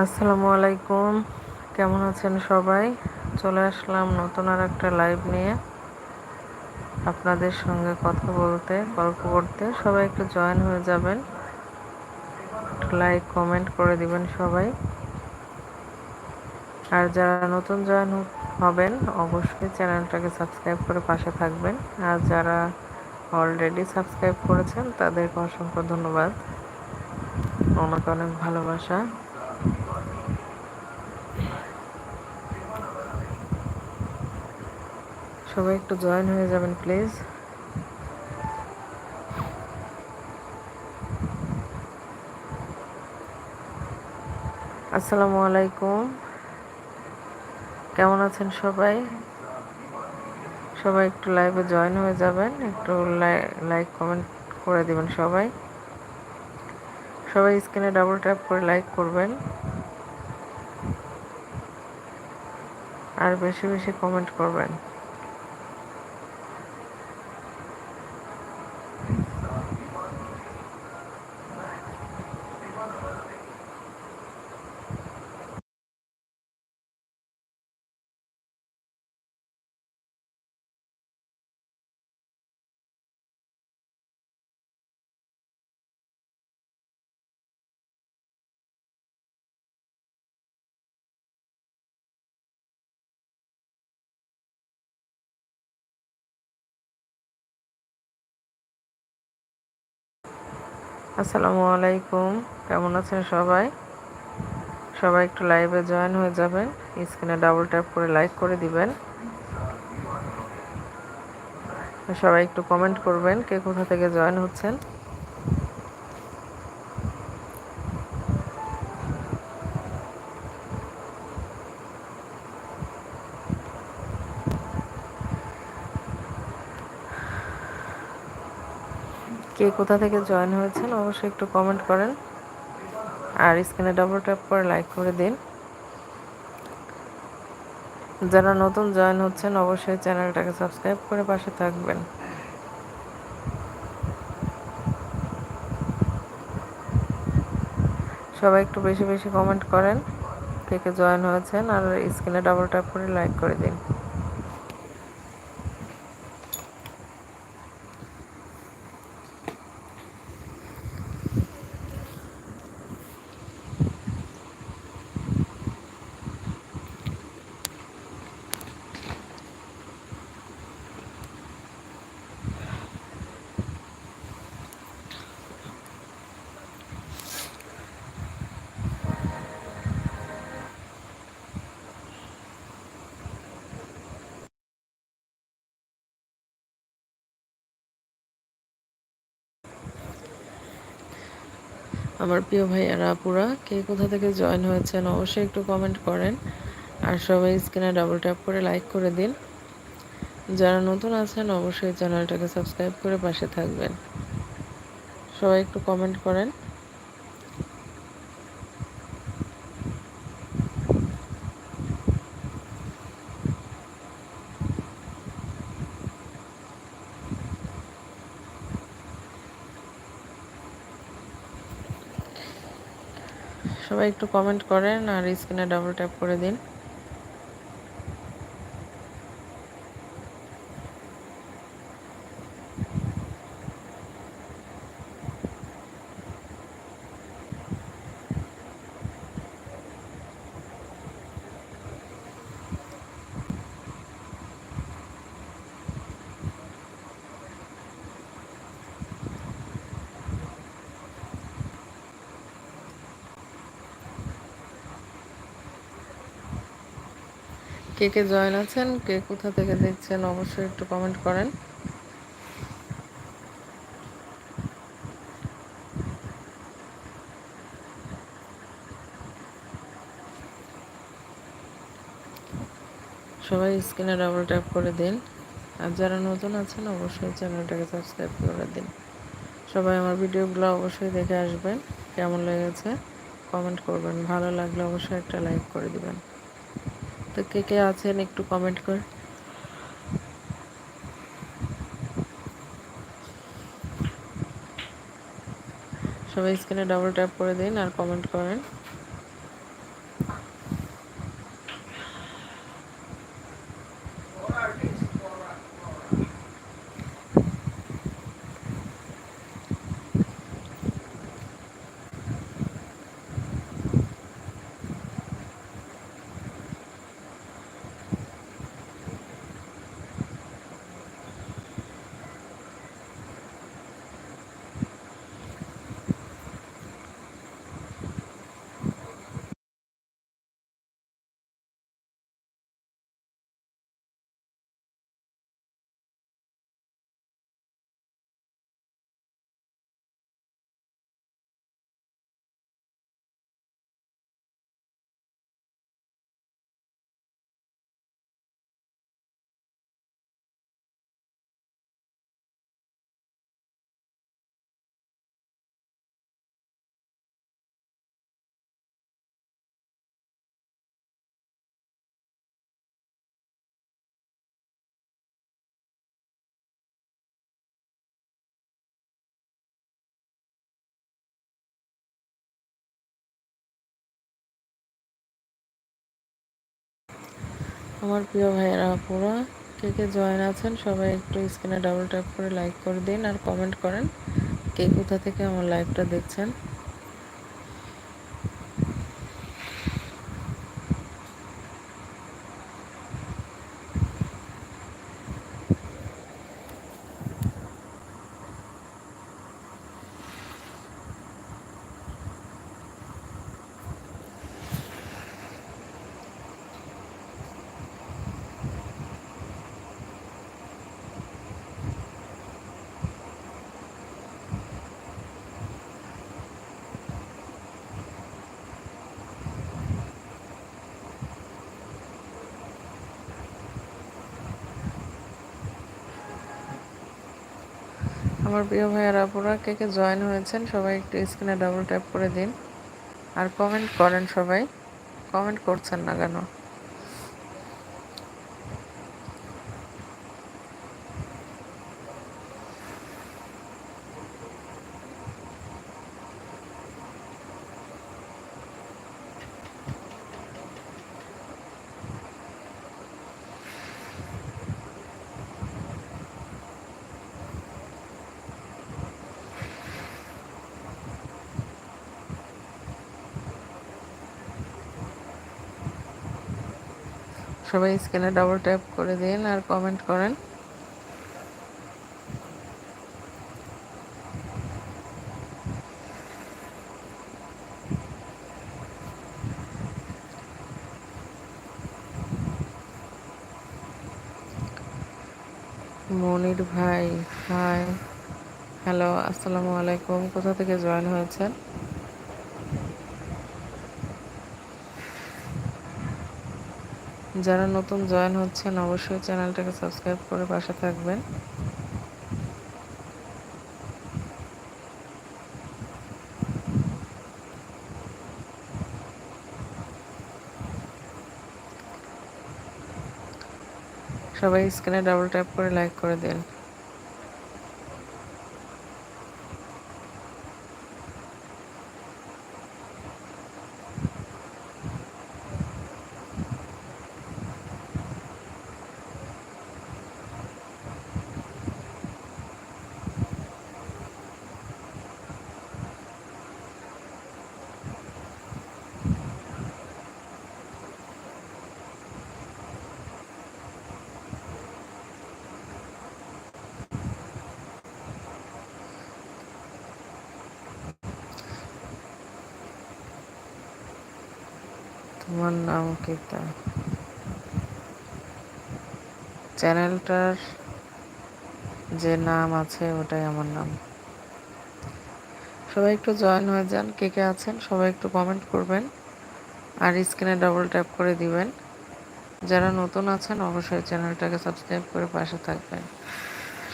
আসসালামু আলাইকুম। কেমন আছেন সবাই? চলে আসলাম নতুন আর একটা লাইভ নিয়ে। আপনাদের সঙ্গে কথা বলতে, গল্প করতে। সবাই একটু জয়েন হয়ে যাবেন। লাইক কমেন্ট করে দিবেন সবাই। আর যারা নতুন জয়েন হবেন, অবশ্যই চ্যানেলটাকে সাবস্ক্রাইব করে পাশে থাকবেন। আর যারা অলরেডি সাবস্ক্রাইব করেছেন, তাদেরকে অসংখ্য ধন্যবাদ। অনেক অনেক ভালোবাসা। সবাই একটু জয়েন হয়ে যাবেন প্লিজ আসসালামু আলাইকুম। কেমন আছেন সবাই? সবাই একটু লাইভে জয়েন হয়ে যাবেন, একটু লাইক কমেন্ট করে দিবেন সবাই। সবাই স্ক্রিনে ডাবল ট্যাপ করে লাইক করবেন। আর বেশি বেশি কমেন্ট করবেন। আসসালামু আলাইকুম। কেমন আছেন সবাই? সবাই একটু লাইভে জয়েন হয়ে যাবেন। স্ক্রিনে ডাবল ট্যাপ করে লাইক করে দিবেন। সবাই একটু কমেন্ট করবেন, কে কোথা থেকে জয়েন হচ্ছেন কে কোথা থেকে জয়েন হয়েছেন, অবশ্যই একটু কমেন্ট করেন। আর স্ক্রিনে ডাবল ট্যাপ করে লাইক করে দিন। যারা নতুন জয়েন হচ্ছেন, অবশ্যই চ্যানেলটাকে সাবস্ক্রাইব করে পাশে থাকবেন। সবাই একটু বেশি বেশি কমেন্ট করেন কে কে জয়েন হয়েছেন, আর স্ক্রিনে ডাবল ট্যাপ করে লাইক করে দিন। আমার প্রিয় ভাইয়ারা, আপুরা, কে কোথা থেকে জয়েন হয়েছেন অবশ্যই একটু কমেন্ট করেন। আর সবাই স্ক্রিনে ডাবল ট্যাপ করে লাইক করে দিন। যারা নতুন আছেন অবশ্যই চ্যানেলটাকে সাবস্ক্রাইব করে পাশে থাকবেন। সবাই একটু কমেন্ট করেন। সবাই একটু কমেন্ট করেন আর স্ক্রিনে ডাবল ট্যাপ করে দিন। কে কে জয়েন আছেন, কে কোথা থেকে দেখছেন, অবশ্যই একটু কমেন্ট করেন। সবাই স্ক্রিনে ডাবল ট্যাপ করে দিন। আর যারা নতুন আছেন, অবশ্যই চ্যানেলটাকে সাবস্ক্রাইব করে দিন। সবাই আমার ভিডিওগুলো অবশ্যই দেখে আসবেন, কেমন লেগেছে? কমেন্ট করবেন। ভালো লাগলে অবশ্যই একটা লাইক করে দিবেন। তো কে কে আছেন একটু কমেন্ট কর। সবাই স্ক্রিনে ডাবল ট্যাপ করে দিন আর কমেন্ট করেন। আমার প্রিয় ভাইয়েরা, আপুরা, কে কে জয়েন আছেন, সবাই একটু স্ক্রিনে ডাবল ট্যাপ করে লাইক করে দিন আর কমেন্ট করেন কে কোথা থেকে আমার লাইভটা দেখছেন। আমার প্রিয় ভাইয়ার আপুরা, কে কে জয়েন হয়েছেন, সবাই একটু স্ক্রিনে ডাবল ট্যাপ করে দিন। আর কমেন্ট করেন সবাই। কমেন্ট করছেন না কেন? সবাই স্ক্রিনে ডাবল ট্যাপ করে দিন আর কমেন্ট করেন। মনির ভাই হাই হ্যালো আসসালামু আলাইকুম। কোথা থেকে জয়েন হয়েছেন? যারা নতুন জয়েন হচ্ছেন, অবশ্যই চ্যানেলটাকে সাবস্ক্রাইব করে পাশে থাকবেন। সবাই স্ক্রিনে ডাবল ট্যাপ করে লাইক করে দিন। তোমার নাম কি তা চ্যানেলটার যে নাম আছে, ওটাই আমার নাম। সবাই একটু জয়েন হয়ে যান, কে কে আছেন, সবাই একটু কমেন্ট করবেন আর স্ক্রিনে ডাবল ট্যাপ করে দিবেন। যারা নতুন আছেন, অবশ্যই চ্যানেলটাকে সাবস্ক্রাইব করে পাশে থাকবেন।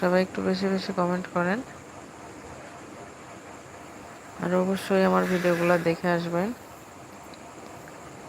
সবাই একটু বেশি বেশি কমেন্ট করেন। আর অবশ্যই আমার ভিডিওগুলো দেখে আসবেন।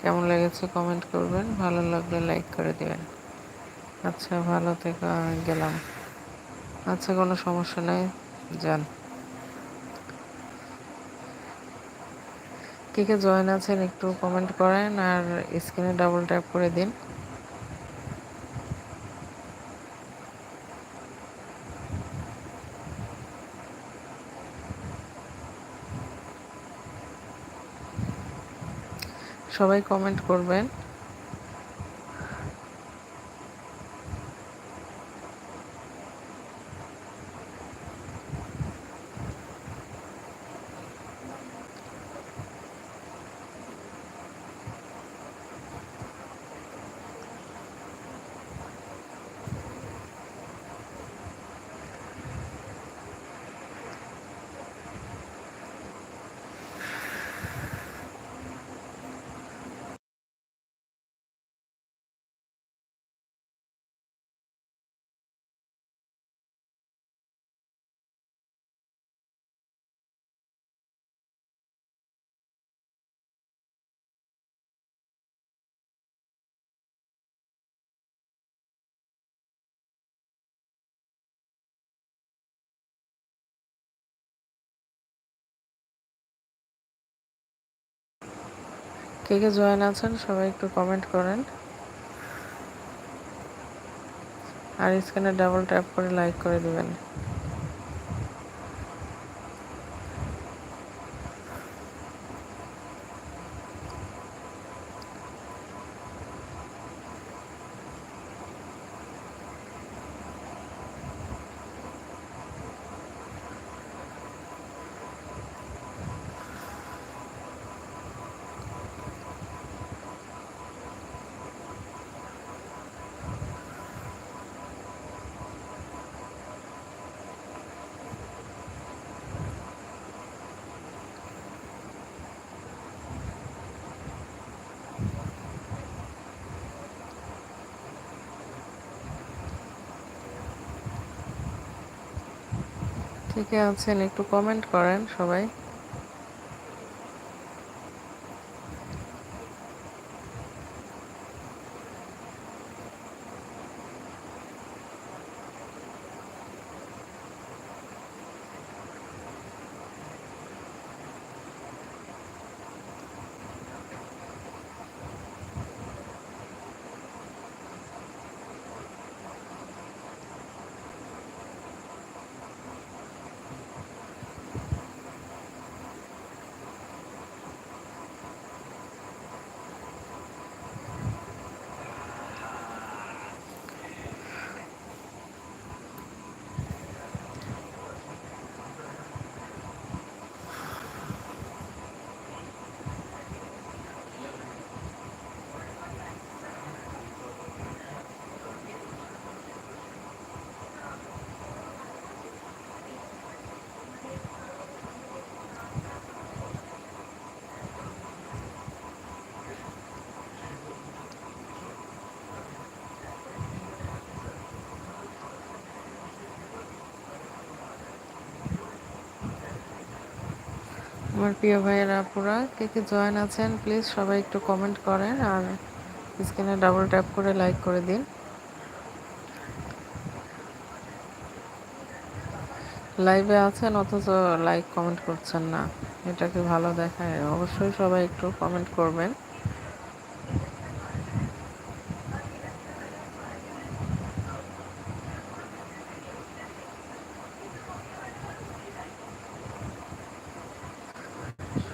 কেমন লেগেছে কমেন্ট করবেন, ভালো লাগলে লাইক করে দেবেন। আচ্ছা ভালো থেকে গেলাম। আচ্ছা কোনো সমস্যা নেই, যান। কে কে জয়েন আছেন একটু কমেন্ট করেন, আর স্ক্রিনে ডাবল ট্যাপ করে দিন। সবাই কমেন্ট করবেন। কে কে জয়েন আছেন, সবাই একটু কমেন্ট করেন। আর স্ক্রিনে ডাবল ট্যাপ করে লাইক করে দিবেন। আছেন একটু কমেন্ট করেন সবাই। আমার প্রিয় ভাইয়ের, আপুরা, কে কে জয়েন আছেন প্লিজ সবাই একটু কমেন্ট করেন আর স্ক্রিনে ডাবল ট্যাপ করে লাইক করে দিন। লাইভে আছেন, অথচ লাইক কমেন্ট করছেন না। এটাকে ভালো দেখায়। অবশ্যই সবাই একটু কমেন্ট করবেন।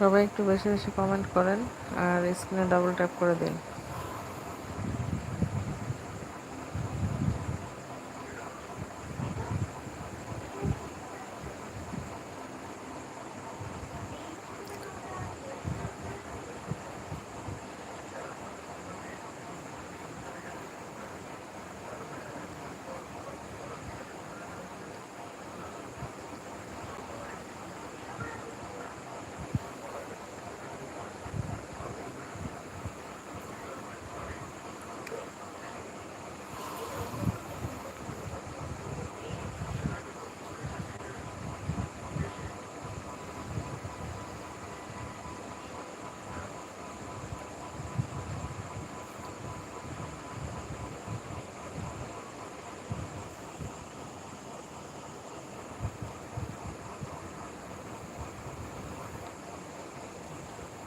সবাই একটু বেশি বেশি কমেন্ট করেন আর স্ক্রিনে ডাবল ট্যাপ করে দিন।